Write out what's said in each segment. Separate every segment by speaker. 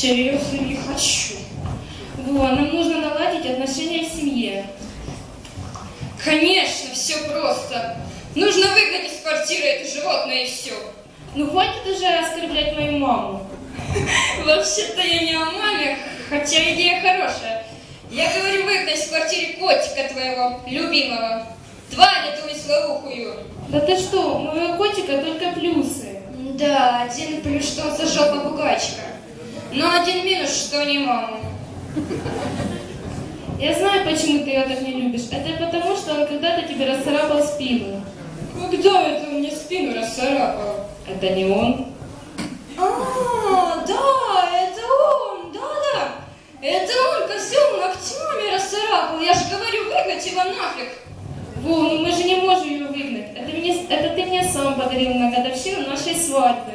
Speaker 1: серьезно
Speaker 2: не хочу.
Speaker 1: Во, нам нужно наладить отношения в семье.
Speaker 2: Конечно, все просто. Нужно выгнать из квартиры это животное и все.
Speaker 1: Ну хватит уже оскорблять мою маму.
Speaker 2: Вообще-то я не о маме, хотя идея хорошая. Я говорю выгнать из квартиры котика твоего, любимого. Тварь эту веслоухую.
Speaker 1: Да ты что, у моего котика только плюсы.
Speaker 2: Да, один плюс, что он сожжал попугайчика. Но один минус, что не маму.
Speaker 1: Я знаю, почему ты ее так не любишь. Это потому, что он когда-то тебе расцарапал спину.
Speaker 2: Когда это он мне спину расцарапал?
Speaker 1: Это не он.
Speaker 2: А, да, это он, да-да. Это он козел ногтями расцарапал. Я же говорю, выгнать его нафиг.
Speaker 1: Во, ну мы же не можем ее выгнать. Это, мне, это ты мне сам подарил на годовщину нашей свадьбы.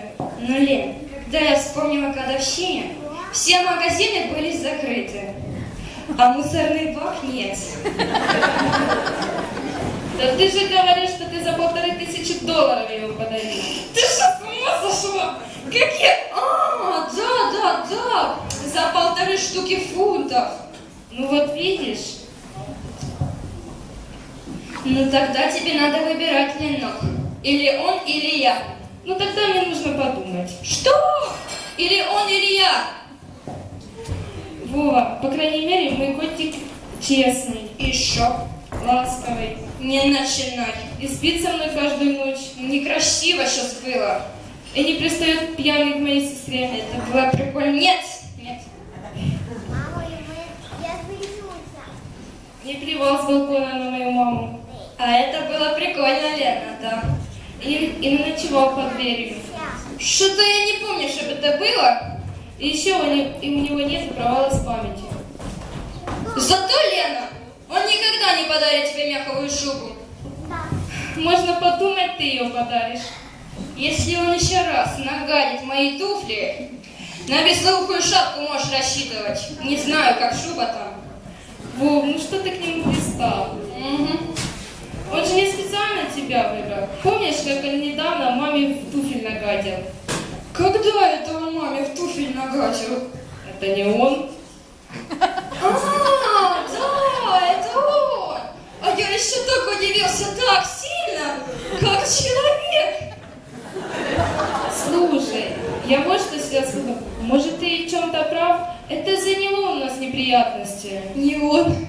Speaker 2: Ну, Лен, когда я вспомнила годовщине, все магазины были закрыты, а мусорный бак нет.
Speaker 1: Да ты же говоришь, что ты за полторы тысячи долларов ее подарил.
Speaker 2: Ты что, с ума сошла? Какие? А, да, да, да, за полторы штуки фунтов.
Speaker 1: Ну вот видишь,
Speaker 2: Ну тогда тебе надо выбирать, Ленок. Или он, или я.
Speaker 1: Ну тогда мне нужно подумать.
Speaker 2: Что? Или он, или я?
Speaker 1: Вова, по крайней мере, мой котик честный,
Speaker 2: И шо?
Speaker 1: ласковый.
Speaker 2: Не начинай.
Speaker 1: И спит со мной каждую ночь.
Speaker 2: Некрасиво сейчас было.
Speaker 1: И не пристает пьяный к моей сестре.
Speaker 2: Это было прикольно. Нет, нет.
Speaker 3: Мама, я.
Speaker 1: Не плевал с балкона на мою маму.
Speaker 2: А это было прикольно, Лена, да.
Speaker 1: И, и ночевал под дверью.
Speaker 2: Что-то я не помню, чтобы это было.
Speaker 1: И еще у него, и у него нет провала с памятью.
Speaker 2: Зато, Лена, он никогда не подарит тебе меховую шубу.
Speaker 1: Можно подумать, ты ее подаришь.
Speaker 2: Если он еще раз нагадит мои туфли, на беслоухую шапку можешь рассчитывать. Не знаю, как шуба там.
Speaker 1: Вов, ну что ты к нему пристал?
Speaker 2: Мгм.
Speaker 1: Он же не специально тебя выбрал. Помнишь, как он недавно маме в туфель нагадил?
Speaker 2: Когда это он маме в туфель нагадил?
Speaker 1: Это не он.
Speaker 2: А, да, это он. А я еще так удивился, так сильно, как человек.
Speaker 1: Слушай, я вот что сейчас скажу. Может, ты в чем-то прав? Это из-за него у нас неприятности.
Speaker 2: Не он.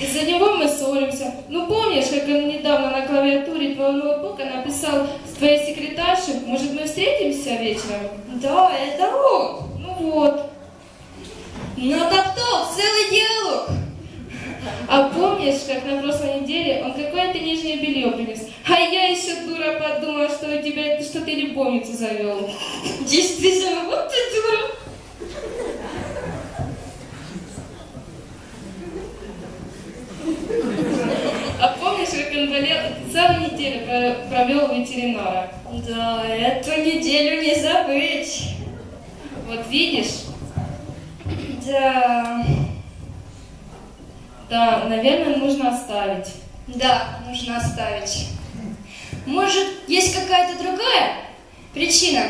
Speaker 1: Из-за него мы ссоримся. Ну, помнишь, как он недавно на клавиатуре твоего ноутбука написал с твоей секретаршей, может, мы встретимся вечером?
Speaker 2: Да, это он.
Speaker 1: Ну вот.
Speaker 2: Натоптал целый диалог.
Speaker 1: А помнишь, как на прошлой неделе он какое-то нижнее белье принес? А я еще дура подумала, что у тебя, что ты любовницу завел.
Speaker 2: Действительно, вот ты дура.
Speaker 1: А ты целую неделю про- провел ветеринара?
Speaker 2: Да, эту неделю не забыть.
Speaker 1: Вот видишь?
Speaker 2: Да,
Speaker 1: Да, наверное, нужно оставить.
Speaker 2: да, нужно оставить. Может, есть какая-то другая причина?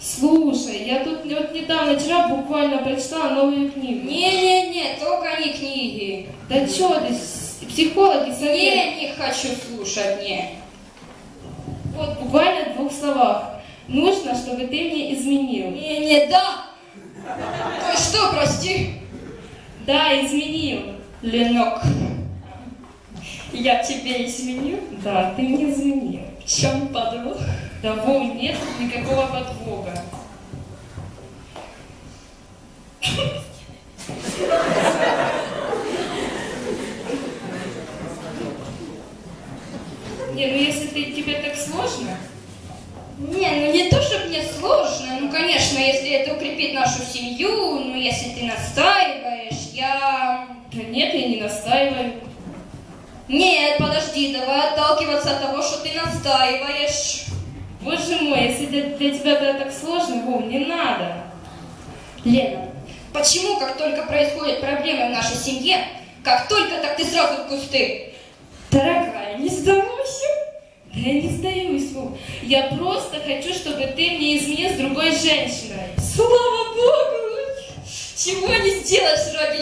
Speaker 1: Слушай, я тут вот недавно, вчера буквально прочитала новую книгу.
Speaker 2: Не-не-не, только не книги.
Speaker 1: Да чё ты, психологи советуют.
Speaker 2: Не, не хочу слушать, не.
Speaker 1: Вот буквально в двух словах. Нужно, чтобы ты мне изменил.
Speaker 2: Не-не, да. Ты что, прости?
Speaker 1: Да, изменил.
Speaker 2: Ленок, я тебе изменю?
Speaker 1: Да, ты мне изменил.
Speaker 2: В чем подвох?
Speaker 1: Да, Вов, нет никакого подвога. Не, ну если ты, тебе так сложно,
Speaker 2: Не, ну не то, чтобы мне сложно. Ну, конечно, если это укрепит нашу семью, ну, если ты настаиваешь, я...
Speaker 1: да нет, я не настаиваю.
Speaker 2: Нет, подожди, давай отталкиваться от того, что ты настаиваешь.
Speaker 1: Боже мой, если для, для тебя это так сложно, Вов, не надо.
Speaker 2: Лена, почему, как только происходят проблемы в нашей семье, как только так ты сразу в кусты? Дорогая,
Speaker 1: Я не сдаюсь, Вов. Я просто хочу, чтобы ты мне изменил с другой женщиной.
Speaker 2: Слава Богу! Чего не сделаешь ради?